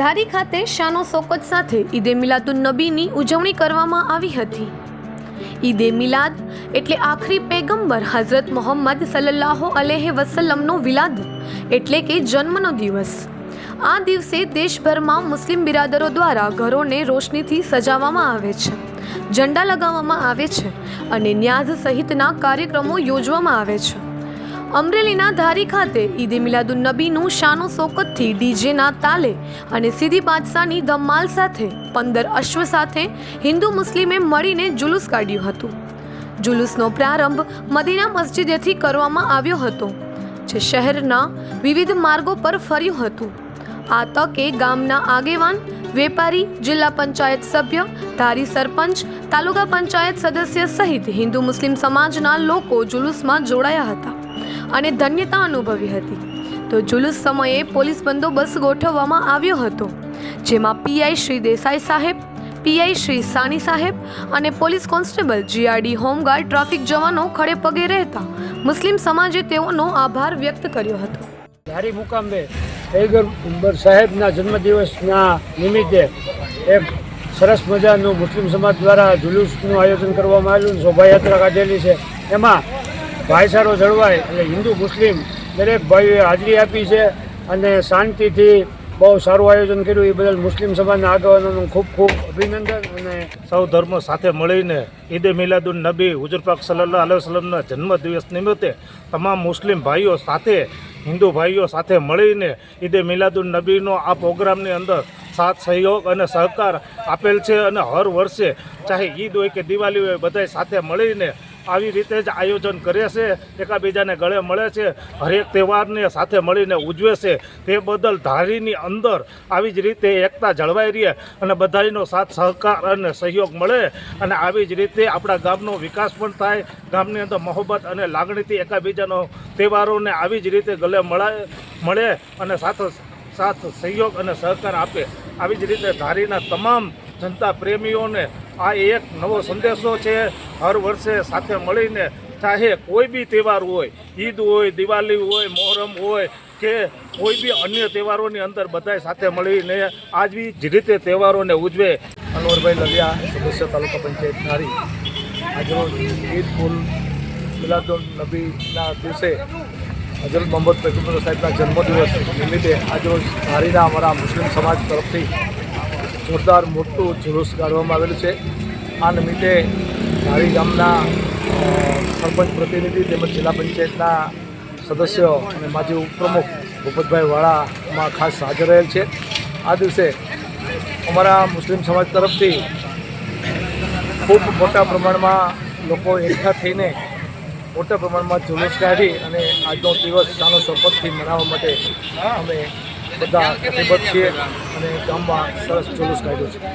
ધારી ખાતે શાનો સોકત સાથે ઈદે મિલાદુન નબીની ઉજવણી કરવામાં આવી હતી. ઈદે મિલાદ એટલે આખરી પેગંબર હઝરત મોહમ્મદ સલ્લાહો અલેહ વસલ્લમનો વિલાદ એટલે કે જન્મનો દિવસ. આ દિવસે દેશભરમાં મુસ્લિમ બિરાદરો દ્વારા ઘરોને રોશનીથી સજાવવામાં આવે છે, ઝંડા લગાવવામાં આવે છે અને ન્યાઝ સહિતના કાર્યક્રમો યોજવામાં આવે છે. અમરેલીના ધારી ખાતે ઈદે મિલાદુન નબીનું શાનો સોકતથી ડીજેના તાલે અને સીધી બાદશાહની ધમાલ સાથે પંદર અશ્વ સાથે હિન્દુ મુસ્લિમે મળીને જુલુસ કાઢ્યું હતું. જુલુસનો પ્રારંભ મદીના મસ્જિદેથી કરવામાં આવ્યો હતો, જે શહેરના વિવિધ માર્ગો પર ફર્યું હતું. આ તકે ગામના આગેવાન, વેપારી, જિલ્લા પંચાયત સભ્ય, ધારી સરપંચ, તાલુકા પંચાયત સદસ્ય સહિત હિન્દુ મુસ્લિમ સમાજના લોકો જુલુસમાં જોડાયા હતા. અને ધન્યતા અનુભવી હતી. તો જુલુસ સમયે પોલીસ બંદોબસ્ત ગોઠવવામાં આવ્યો હતો, જેમાં પીઆઈ શ્રી દેસાઈ સાહેબ પીઆઈ શ્રી સાની સાહેબ અને police constable GRD home guard traffic જવાનો ખડે પગે રહેતા મુસ્લિમ સમાજે તેઓનો આભાર વ્યક્ત કર્યો હતો. ધારી મુકામે પૈગંબર સાહેબના જન્મદિવસના નિમિત્તે એક સરસ મજાનું મુસ્લિમ સમાજ દ્વારા જુલુસનું આયોજન કરવામાં આવેલું, શોભાયાત્રા કાઢેલી છે. એમાં ભાઈચારો જળવાય એટલે હિન્દુ, મુસ્લિમ દરેક ભાઈઓએ હાજરી આપી છે અને શાંતિથી બહુ સારું આયોજન કર્યું. એ બદલ મુસ્લિમ સમાજના આગેવાનોનું ખૂબ ખૂબ અભિનંદન અને સૌ ધર્મો સાથે મળીને ઈદે મિલાદુન નબી, હુજુર પાક સલ્લાહ અલૈહ વસલ્લમના જન્મદિવસ નિમિત્તે તમામ મુસ્લિમ ભાઈઓ સાથે, હિન્દુ ભાઈઓ સાથે મળીને ઈદે મિલાદુન નબીનો આ પ્રોગ્રામની અંદર સાથ, સહયોગ અને સહકાર આપેલ છે અને હર વર્ષે ચાહે ઈદ હોય કે દિવાળી હોય, બધાય સાથે મળીને આવી રીતે જ આયોજન કરે છે. એકાબીજાને ગળે મળે છે. હરેક તહેવારને સાથે મળીને ઉજવે છે. તે બદલ ધારીની અંદર આવી જ રીતે એકતા જળવાઈ રહે અને બધાનો સાથ, સહકાર અને સહયોગ મળે અને આવી જ રીતે આપણા ગામનો વિકાસ પણ થાય. ગામની અંદર મોહબ્બત અને લાગણીથી એકાબીજાનો તહેવારોને આવી જ રીતે ગળે મળાય, મળે અને સાથે સાથ, સહયોગ અને સહકાર આપે. આવી જ રીતે ધારીના તમામ જનતા પ્રેમીઓને આ એક નવો સંદેશો છે. હર વર્ષે સાથે મળીને ચાહે કોઈ બી તહેવાર હોય, ઈદ હોય, દિવાળી હોય, મોહરમ હોય કે કોઈ બી અન્ય તહેવારોની અંદર બધાય સાથે મળીને આવી જ રીતે તહેવારોને ઉજવે. અનવરભાઈ લવિયા સદસ્ય તાલુકા પંચાયત ધારી. આજરોજ ઈદ ઉલ મિલાદુલ નબીના દિવસે હજરત મોહમ્મદ પૈગંબર સાહેબના જન્મદિવસ નિમિત્તે આજરોજ ધારીના અમારા મુસ્લિમ સમાજ તરફથી જોરદાર મોટું જુલુસ કાઢવામાં આવેલું છે. આ નિમિત્તે ધારી ગામના સરપંચ પ્રતિનિધિ તેમજ જિલ્લા પંચાયતના સદસ્યો અને માજી ઉપપ્રમુખ ભૂપતભાઈ વાળામાં ખાસ હાજર રહેલ છે. આ દિવસે અમારા મુસ્લિમ સમાજ તરફથી ખૂબ મોટા પ્રમાણમાં લોકો એકઠા થઈને મોટા પ્રમાણમાં જુલુસ કાઢી અને આજનો દિવસ શાનો શપથથી મનાવવા માટે અમે બધા કટિબદ્ધ છીએ અને ગામમાં સરસ જુલુસ કાઢ્યો છે.